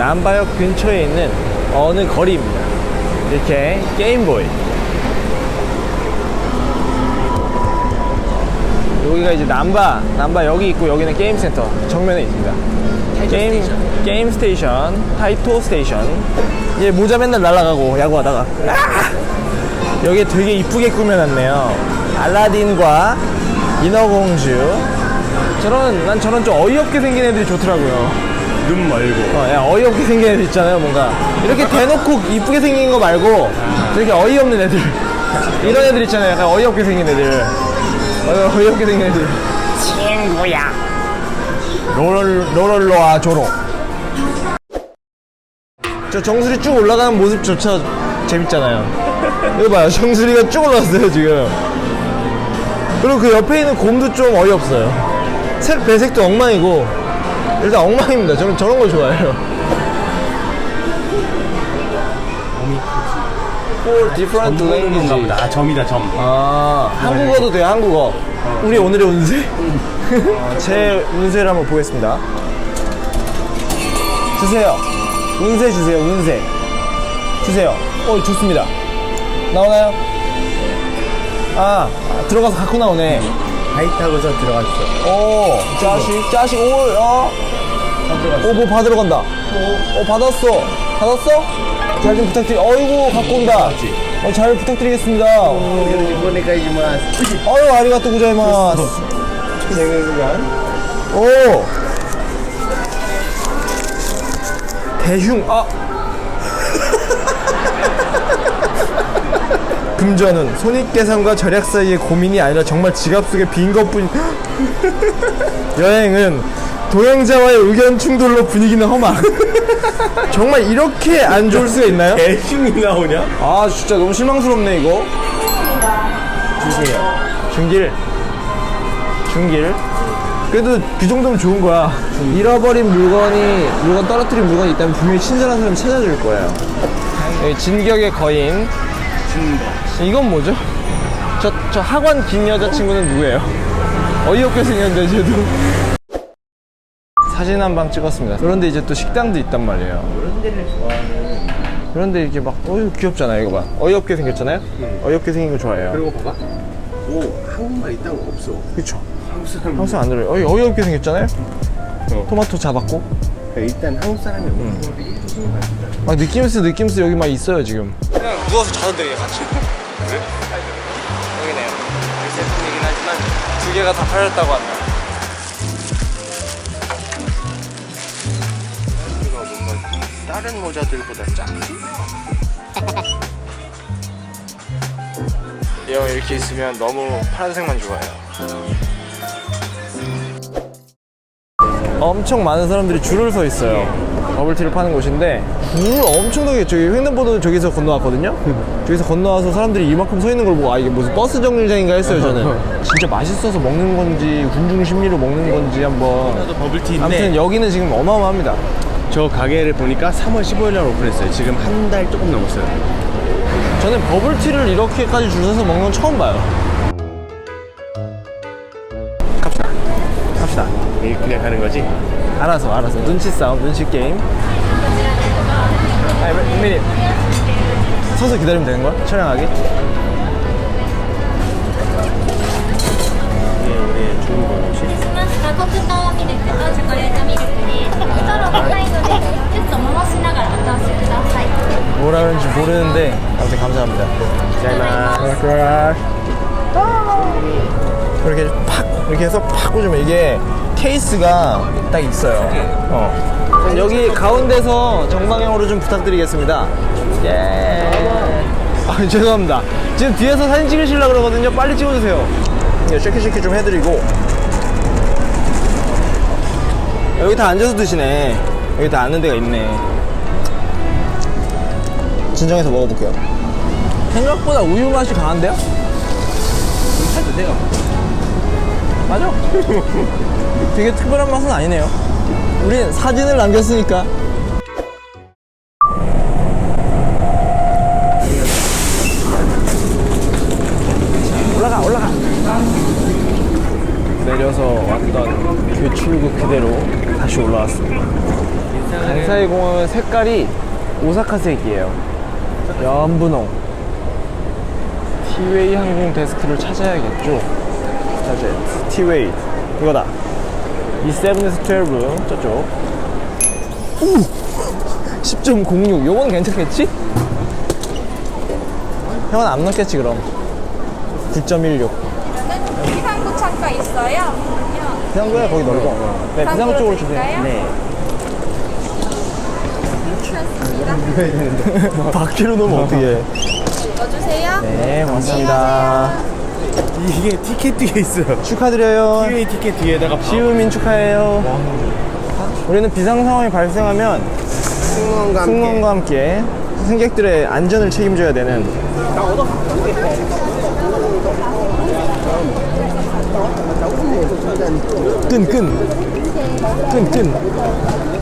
남바역 근처에 있는 어느 거리입니다. 이렇게 게임보이. 여기가 이제 남바, 남바 여기 있고 여기는 게임 센터 정면에 있습니다. 게임 게임 스테이션, 타이토 스테이션. 얘 모자 맨날 날아가고 야구하다가 아! 여기 되게 이쁘게 꾸며놨네요. 알라딘과 인어공주. 저런 난 저런 좀 어이없게 생긴 애들이 좋더라고요. 눈 멀고 어, 야, 어이없게 생긴 애들 있잖아요, 뭔가. 이렇게 대놓고 이쁘게 생긴 거 말고, 저렇게 어이없는 애들. 이런 애들 있잖아요, 약간 어이없게 생긴 애들. 어, 어이없게 생긴 애들. 친구야. 로럴, 로럴로아 조로. 저 정수리 쭉 올라가는 모습조차 재밌잖아요. 이거 봐요, 정수리가 쭉 올라왔어요, 지금. 그리고 그 옆에 있는 곰도 좀 어이없어요. 색, 배색도 엉망이고, 일단 엉망입니다. 저는 저런 걸 좋아해요. Four different language. 아 점이다 점 아, 한국어도 돼요, 한국어. 우리 오늘의 운세? 어, 제 운세를 한번 보겠습니다. 주세요. 운세 주세요, 운세. 주세요. 어, 좋습니다. 나오나요? 아, 아, 들어가서 갖고 나오네. 바이 타고서 들어갔어 오, 짜식, 짜식, 오, 어. 오, 뭐 받으러 간다. 어, 받았어. 받았어? 잘 좀 부탁드리, 어이구, 갖고 온다. 어, 잘 부탁드리겠습니다. 이번에가 이만 어유, 아리가또 고자이마스. 오. 대흉, 아. 금전은 손익계산과 절약 사이의 고민이 아니라 정말 지갑 속에 빈 것뿐. 여행은 동행자와의 의견 충돌로 분위기는 험악. 정말 이렇게 안 좋을 수가 있나요? 대흉이 나오냐? 아 진짜 너무 실망스럽네 이거 주세요 중길 중길 그래도 그 정도면 좋은 거야 잃어버린 물건이 물건 떨어뜨린 물건이 있다면 분명히 친절한 사람이 찾아줄 거예요 여기 진격의 거인 이건 뭐죠? 저, 저 학원 긴 여자친구는 누구예요? 어이없게 생겼는데 쟤도. 사진 한 방 찍었습니다. 그런데 이제 또 식당도 있단 말이에요. 그런 데를 좋아하는 그런데 이렇게 막 어이 귀엽잖아요 이거 봐. 어이없게 생겼잖아요? 어이없게 생긴 거 좋아해요. 그리고 봐봐. 오 한국말 있다는 거 없어. 그쵸? 한국 사람 항상 안 들어요. 어이, 어이없게 생겼잖아요? 어. 토마토 잡았고? 일단 한국 사람이 없는 거 되게 무슨 말막 느낌스 느낌스 여기 막 있어요 지금 그냥 누워서 자도 되게 같이. 그래? 여기네요. 리셉션이긴 하지만 두 개가 다 팔렸다고 한다. 이거 뭔가 다른 모자들보다 작지? 이형 이렇게 있으면 너무 파란색만 좋아해요. 엄청 많은 사람들이 줄을 서 있어요 버블티를 파는 곳인데 줄 엄청나게 저기 횡단보도 저기서 건너왔거든요? 저기서 건너와서 사람들이 이만큼 서 있는 걸 보고 아 이게 무슨 버스 정류장인가 했어요 저는. 진짜 맛있어서 먹는 건지 군중 심리로 먹는 건지 한번. 버블티 아무튼 여기는 지금 어마어마합니다. 저 가게를 보니까 3월 15일 날 오픈했어요. 지금 한 달 조금 넘었어요. 저는 버블티를 이렇게까지 줄 서서 먹는 건 처음 봐요 갑시다 이 그냥 가는 거지? 알아서 알아서 눈치 싸움 눈치 게임 아니 몇 미닛 서서 기다리면 되는 거야? 촬영하기? 이게 우리의 좋은 버릇이 しました黒糖ミルクとチョコレートミルクです。ストローがないので、ちょっと回しながらお通しください。 뭐라는지 모르는데 아무튼 감사합니다 잘마 이렇게 팍 이렇게 해서 팍 꽂으면 이게 케이스가 딱 있어요. 어. 여기 가운데서 정방향으로 좀 부탁드리겠습니다. 예. 아, 죄송합니다. 지금 뒤에서 사진 찍으시려고 그러거든요. 빨리 찍어주세요. 예, 쉐키쉐키 좀 해드리고. 여기 다 앉아서 드시네. 여기 다 앉는 데가 있네. 진정해서 먹어볼게요. 생각보다 우유 맛이 강한데요? 해도 돼요 맞아. 되게 특별한 맛은 아니네요. 우린 사진을 남겼으니까. 올라가, 올라가. 내려서 왔던 그그 출구 그대로 다시 올라왔습니다. 간사이 공항은 색깔이 오사카색이에요. 연분홍. 티웨이 항공 데스크를 찾아야겠죠. 자제 티웨이 이거다. 이 세븐에서 12 저쪽. 우 10.06. 요건 괜찮겠지? 형은 안 넣겠지 그럼. 9.16. 비상구 창가 있어요? 비상구야 거기 넓어. 네 비상구 쪽으로 주세요. 네. 바퀴로 넣으면 어떻게? 넣어주세요. 네 고맙습니다. 이게 티켓 뒤에 있어요. 축하드려요. 티웨이 티켓 뒤에다가 시우민 축하해요. 우리는 비상 상황이 발생하면 승무원과 승무원과 함께 승객들의 안전을 책임져야 되는 끈, 끈. 끈, 끈.